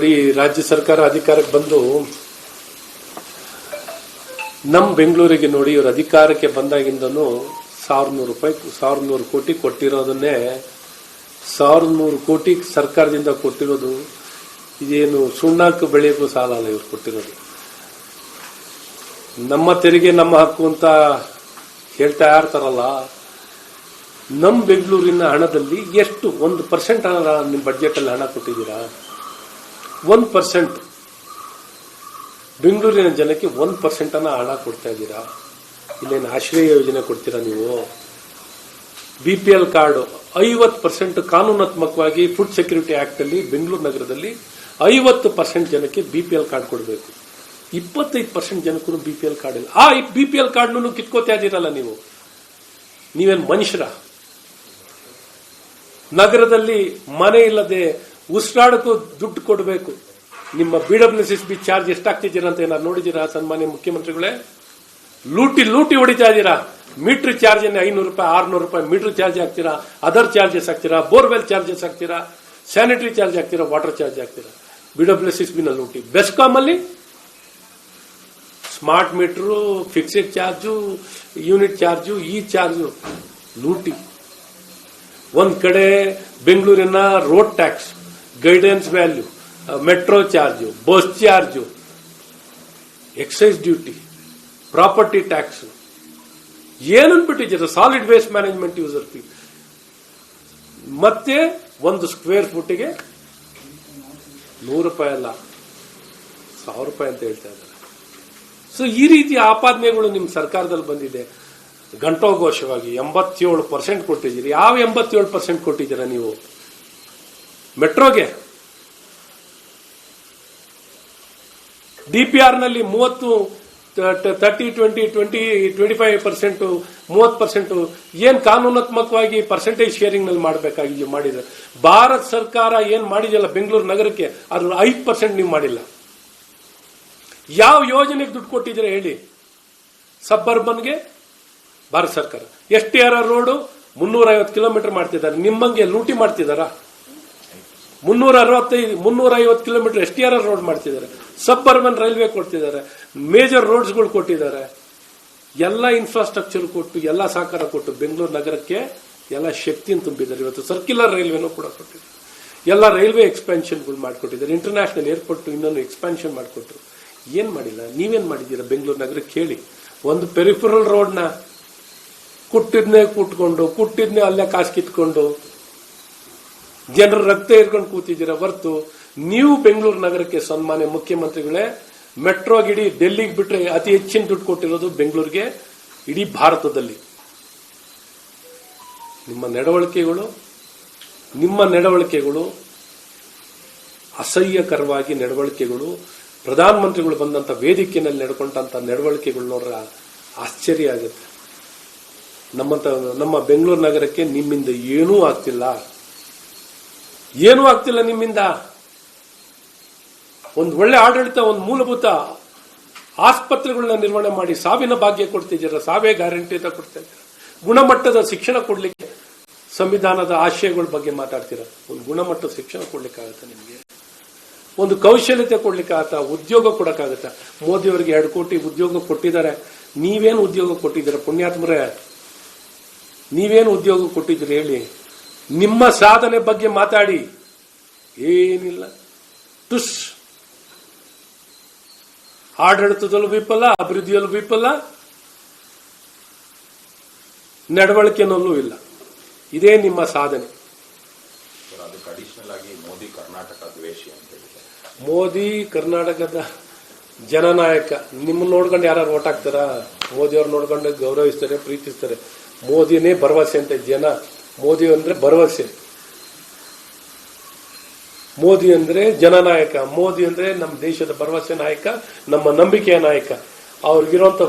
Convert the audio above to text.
ನೋಡಿ ರಾಜ್ಯ ಸರ್ಕಾರ ಅಧಿಕಾರಕ್ಕೆ ಬಂದು ನಮ್ಮ ಬೆಂಗಳೂರಿಗೆ ನೋಡಿ ಇವರು ಅಧಿಕಾರಕ್ಕೆ ಬಂದಾಗಿಂದನು ಸಾವಿರದ ನೂರು ರೂಪಾಯಿ ಸಾವಿರದ ನೂರು ಕೋಟಿ ಕೊಟ್ಟಿರೋದನ್ನೇ ಸಾವಿರದ ನೂರು ಕೋಟಿ ಸರ್ಕಾರದಿಂದ ಕೊಟ್ಟಿರೋದು. ಇದೇನು ಸುಣ್ಣಾಕು ಬೆಳೆಯಕ್ಕೂ ಸಾಲ ಅಲ್ಲ ಇವ್ರು ಕೊಟ್ಟಿರೋದು. ನಮ್ಮ ತೆರಿಗೆ, ನಮ್ಮ ಹಕ್ಕು ಅಂತ ಹೇಳ್ತಾ ಇರ್ತಾರಲ್ಲ ನಮ್ಮ ಬೆಂಗಳೂರಿನ ಹಣದಲ್ಲಿ ಎಷ್ಟು ಒಂದು ಪರ್ಸೆಂಟ್ ಹಣ ನಿಮ್ಮ ಬಡ್ಜೆಟಲ್ಲಿ ಹಣ ಕೊಟ್ಟಿದ್ದೀರಾ? ಒನ್ ಪರ್ಸೆಂಟ್ ಬೆಂಗಳೂರಿನ ಜನಕ್ಕೆ ಒನ್ ಪರ್ಸೆಂಟ್ ಅನ್ನ ಹಣ ಕೊಡ್ತಾ ಇದ್ದೀರಾ? ಇಲ್ಲೇನು ಆಶ್ರಯ ಯೋಜನೆ ಕೊಡ್ತೀರಾ ನೀವು? ಬಿ ಪಿ ಎಲ್ ಕಾರ್ಡು ಐವತ್ತು ಪರ್ಸೆಂಟ್ ಕಾನೂನಾತ್ಮಕವಾಗಿ ಫುಡ್ ಸೆಕ್ಯೂರಿಟಿ ಆಕ್ಟ್ ಅಲ್ಲಿ ಬೆಂಗಳೂರು ನಗರದಲ್ಲಿ ಐವತ್ತು ಪರ್ಸೆಂಟ್ ಜನಕ್ಕೆ ಬಿ ಪಿ ಎಲ್ ಕಾರ್ಡ್ ಕೊಡಬೇಕು. ಇಪ್ಪತ್ತೈದು ಪರ್ಸೆಂಟ್ ಜನಕ್ಕೂ ಬಿ ಪಿ ಎಲ್ ಕಾರ್ಡ್ ಇಲ್ಲ. ಆ ಬಿ ಪಿ ಎಲ್ ಕಾರ್ಡ್ನು ಕಿತ್ಕೋತಾ ಇದ್ದೀರಲ್ಲ ನೀವು? ನೀವೇನು ಮನುಷ್ಯರ? ನಗರದಲ್ಲಿ ಮನೆ ಇಲ್ಲದೆ ಉಸಿರಾಡಕ್ಕೂ ದುಡ್ಡು ಕೊಡಬೇಕು. ನಿಮ್ಮ ಬಿ ಡಬ್ಲ್ಯೂ ಬಿ ಚಾರ್ಜ್ ಎಷ್ಟಾಗ್ತಿದ್ದೀರಾ ಅಂತ ಏನಾದ್ರು ನೋಡಿದ್ದೀರಾ, ಸನ್ಮಾನ್ಯ ಮುಖ್ಯಮಂತ್ರಿಗಳೇ? ಲೂಟಿ ಲೂಟಿ ಹೊಡಿತಾ ಇದ್ದೀರಾ? ಮೀಟರ್ ಚಾರ್ಜ್ ಐನೂರು ರೂಪಾಯಿ, ಆರ್ನೂರು ರೂಪಾಯಿ ಮೀಟರ್ ಚಾರ್ಜ್ ಹಾಕ್ತೀರಾ? ಅದರ್ ಚಾರ್ಜಸ್ ಹಾಕ್ತೀರಾ? ಬೋರ್ವೆಲ್ ಚಾರ್ಜಸ್ ಹಾಕ್ತೀರಾ? ಸ್ಯಾನಿಟರಿ ಚಾರ್ಜ್ ಹಾಕ್ತೀರಾ? ವಾಟರ್ ಚಾರ್ಜ್ ಹಾಕ್ತೀರಾ? ಬಿ ಡಬ್ಲ್ಯೂ ಎಸ್ ಬಿ ನ ಲೂಟಿ. ಬೆಸ್ಕಾಮ್ ಅಲ್ಲಿ smart meter, fixed charge, unit charge, ಈ ಚಾರ್ಜು, ಲೂಟಿ. ಒಂದ್ ಕಡೆ ಬೆಂಗಳೂರಿನ road tax. Guidance value metro charge bus charge excise duty property tax ಏನನ್ಬಿಟ್ಟಿದ್ದೀರ solid waste management user fee ಮತ್ತೆ ಒಂದು ಸ್ಕ್ವೇರ್ ಫುಟ್ಗೆ ನೂರು ರೂಪಾಯಿ ಅಲ್ಲ, ಸಾವಿರ ರೂಪಾಯಿ ಅಂತ ಹೇಳ್ತಾ ಇದ್ದಾರೆ. ಸೊ ಈ ರೀತಿ ಆಪಾದನೆಗಳು ನಿಮ್ಮ ಸರ್ಕಾರದಲ್ಲಿ ಬಂದಿದೆ. ಗಂಟೋಘೋಷವಾಗಿ ಎಂಬತ್ತೇಳು ಪರ್ಸೆಂಟ್ ಕೊಟ್ಟಿದ್ದೀರಿ. ಯಾವ ಎಂಬತ್ತೇಳು ಪರ್ಸೆಂಟ್ ಕೊಟ್ಟಿದ್ದೀರಾ ನೀವು? ಮೆಟ್ರೋಗೆ. ಡಿಪಿಆರ್ನಲ್ಲಿ ಮೂವತ್ತು thirty, twenty twenty twenty five percent, ಮೂವತ್ತು ಪರ್ಸೆಂಟು, ಏನು ಕಾನೂನಾತ್ಮಕವಾಗಿ ಪರ್ಸೆಂಟೇಜ್ ಶೇರಿಂಗ್ನಲ್ಲಿ ಮಾಡಬೇಕಾಗಿ ಮಾಡಿದ್ರೆ ಭಾರತ ಸರ್ಕಾರ ಏನು ಮಾಡಿದೆಯಲ್ಲ ಬೆಂಗಳೂರು ನಗರಕ್ಕೆ ಅದ್ರ ಐದು ಪರ್ಸೆಂಟ್ ನೀವು ಮಾಡಿಲ್ಲ. ಯಾವ ಯೋಜನೆಗೆ ದುಡ್ಡು ಕೊಟ್ಟಿದ್ದೀರಾ ಹೇಳಿ. ಸಬ್ಬರ್ಬನ್ಗೆ, ಭಾರತ ಸರ್ಕಾರ. S T R R road ಮುನ್ನೂರೈವತ್ತು ಕಿಲೋಮೀಟರ್ ಮಾಡ್ತಿದ್ದಾರೆ. ನಿಮ್ಮಂಗೆ ಲೂಟಿ ಮಾಡ್ತಿದಾರಾ ಮುನ್ನೂರ ಅರವತ್ತೈದು ಮುನ್ನೂರ ಐವತ್ತು kilometre S T R R road ಮಾಡ್ತಿದ್ದಾರೆ. ಸಬ್ ಅರ್ಬನ್ ರೈಲ್ವೆ ಕೊಡ್ತಿದ್ದಾರೆ. ಮೇಜರ್ ರೋಡ್ಸ್ಗಳು ಕೊಟ್ಟಿದ್ದಾರೆ. ಎಲ್ಲ ಇನ್ಫ್ರಾಸ್ಟ್ರಕ್ಚರ್ ಕೊಟ್ಟು, ಎಲ್ಲ ಸಹಕಾರ ಕೊಟ್ಟು ಬೆಂಗಳೂರು ನಗರಕ್ಕೆ ಎಲ್ಲ ಶಕ್ತಿಯನ್ನು ತುಂಬಿದ್ದಾರೆ. ಇವತ್ತು ಸರ್ಕ್ಯುಲರ್ ರೈಲ್ವೆನೂ ಕೂಡ ಕೊಟ್ಟಿದ್ದಾರೆ ಎಲ್ಲ ರೈಲ್ವೆ ಎಕ್ಸ್ಪಾನ್ಷನ್ಗಳು ಮಾಡಿಕೊಟ್ಟಿದ್ದಾರೆ. ಇಂಟರ್ನ್ಯಾಷನಲ್ ಏರ್ಪೋರ್ಟ್ ಇನ್ನೊಂದು ಎಕ್ಸ್ಪಾನ್ಷನ್ ಮಾಡಿಕೊಟ್ರು. ಏನು ಮಾಡಿಲ್ಲ? ನೀವೇನು ಮಾಡಿದ್ದೀರಾ ಬೆಂಗಳೂರು ನಗರಕ್ಕೆ ಹೇಳಿ. ಒಂದು ಪೆರಿಫರಲ್ ರೋಡ್ನ ಕುಟ್ಟಿದ್ನೇ ಕುಟ್ಕೊಂಡು ಕುಟ್ಟಿದ್ನೇ ಅಲ್ಲೇ ಕಾಸು ಕಿತ್ಕೊಂಡು ಜನರ ರಕ್ತ ಇರ್ಕೊಂಡು ಕೂತಿದ್ದೀರಾ ಹೊರ್ತು ನೀವು ಬೆಂಗಳೂರು ನಗರಕ್ಕೆ ಸನ್ಮಾನ್ಯ ಮುಖ್ಯಮಂತ್ರಿಗಳೇ, ಮೆಟ್ರೋ ಗಿಡಿ ಡೆಲ್ಲಿಗೆ ಬಿಟ್ಟರೆ ಅತಿ ಹೆಚ್ಚಿನ ದುಡ್ಡು ಕೊಟ್ಟಿರೋದು ಬೆಂಗಳೂರಿಗೆ ಇಡೀ ಭಾರತದಲ್ಲಿ. ನಿಮ್ಮ ನಡವಳಿಕೆಗಳು ನಿಮ್ಮ ನಡವಳಿಕೆಗಳು ಅಸಹ್ಯಕರವಾಗಿ ನಡವಳಿಕೆಗಳು. ಪ್ರಧಾನಮಂತ್ರಿಗಳು ಬಂದಂತ ವೇದಿಕೆಯಲ್ಲಿ ನಡ್ಕೊಂಡಂತ ನಡವಳಿಕೆಗಳು ನೋಡ್ರ ಆಶ್ಚರ್ಯ ಆಗುತ್ತೆ. ನಮ್ಮಂತ ನಮ್ಮ ಬೆಂಗಳೂರು ನಗರಕ್ಕೆ ನಿಮ್ಮಿಂದ ಏನೂ ಆಗ್ತಿಲ್ಲ. ಏನೂ ಆಗ್ತಿಲ್ಲ ನಿಮ್ಮಿಂದ. ಒಂದು ಒಳ್ಳೆ ಆಡಳಿತ, ಒಂದು ಮೂಲಭೂತ ಆಸ್ಪತ್ರೆಗಳನ್ನ ನಿರ್ವಹಣೆ ಮಾಡಿ ಸಾವಿನ ಭಾಗ್ಯ ಕೊಡ್ತಿದ್ದೀರ, ಸಾವೇ ಗ್ಯಾರಂಟಿ ಅಂತ ಕೊಡ್ತಾ ಇದ್ದೀರ ಗುಣಮಟ್ಟದ ಶಿಕ್ಷಣ ಕೊಡಲಿಕ್ಕೆ ಸಂವಿಧಾನದ ಆಶಯಗಳ ಬಗ್ಗೆ ಮಾತಾಡ್ತೀರ. ಒಂದು ಗುಣಮಟ್ಟದ ಶಿಕ್ಷಣ ಕೊಡ್ಲಿಕ್ಕಾಗತ್ತ ನಿಮಗೆ? ಒಂದು ಕೌಶಲ್ಯತೆ ಕೊಡ್ಲಿಕ್ಕಾಗತ್ತ? ಉದ್ಯೋಗ ಕೊಡಕ್ಕಾಗತ್ತ? ಮೋದಿಯವರಿಗೆ ಎರಡು ಕೋಟಿ ಉದ್ಯೋಗ ಕೊಟ್ಟಿದ್ದಾರೆ. ನೀವೇನು ಉದ್ಯೋಗ ಕೊಟ್ಟಿದ್ದೀರ? ಪುಣ್ಯಾತ್ಮರೇ, ನೀವೇನು ಉದ್ಯೋಗ ಕೊಟ್ಟಿದ್ದೀರಿ ಹೇಳಿ. ನಿಮ್ಮ ಸಾಧನೆ ಬಗ್ಗೆ ಮಾತಾಡಿ. ಏನಿಲ್ಲ. ತುಸ್. ಆಡಳಿತದಲ್ಲೂ ವಿಫಲ ಅಭಿವೃದ್ಧಿಯಲ್ಲೂ ವಿಫಲ. ನಡವಳಿಕೆನಲ್ಲೂ ಇಲ್ಲ. ಇದೇ ನಿಮ್ಮ ಸಾಧನೆ. ಮೋದಿ ಕರ್ನಾಟಕ ದ್ವೇಷಿ ಅಂತ ಮೋದಿ ಕರ್ನಾಟಕದ ಜನನಾಯಕ. ನಿಮ್ಮ ನೋಡ್ಕೊಂಡು ಯಾರು ಓಟ್ ಹಾಕ್ತಾರ? ಮೋದಿ ಅವ್ರು ನೋಡ್ಕೊಂಡು ಗೌರವಿಸ್ತಾರೆ ಪ್ರೀತಿಸ್ತಾರೆ. ಮೋದಿನೇ ಭರವಸೆ ಅಂತ ಜನ. ಮೋದಿ ಅಂದ್ರೆ ಭರವಸೆ. ಮೋದಿ ಅಂದ್ರೆ ಜನನಾಯಕ, ಮೋದಿ ಅಂದ್ರೆ ನಮ್ಮ ದೇಶದ ಭರವಸೆ ನಾಯಕ, ನಮ್ಮ ನಂಬಿಕೆಯ ನಾಯಕ. ಅವ್ರಿಗಿರುವಂತ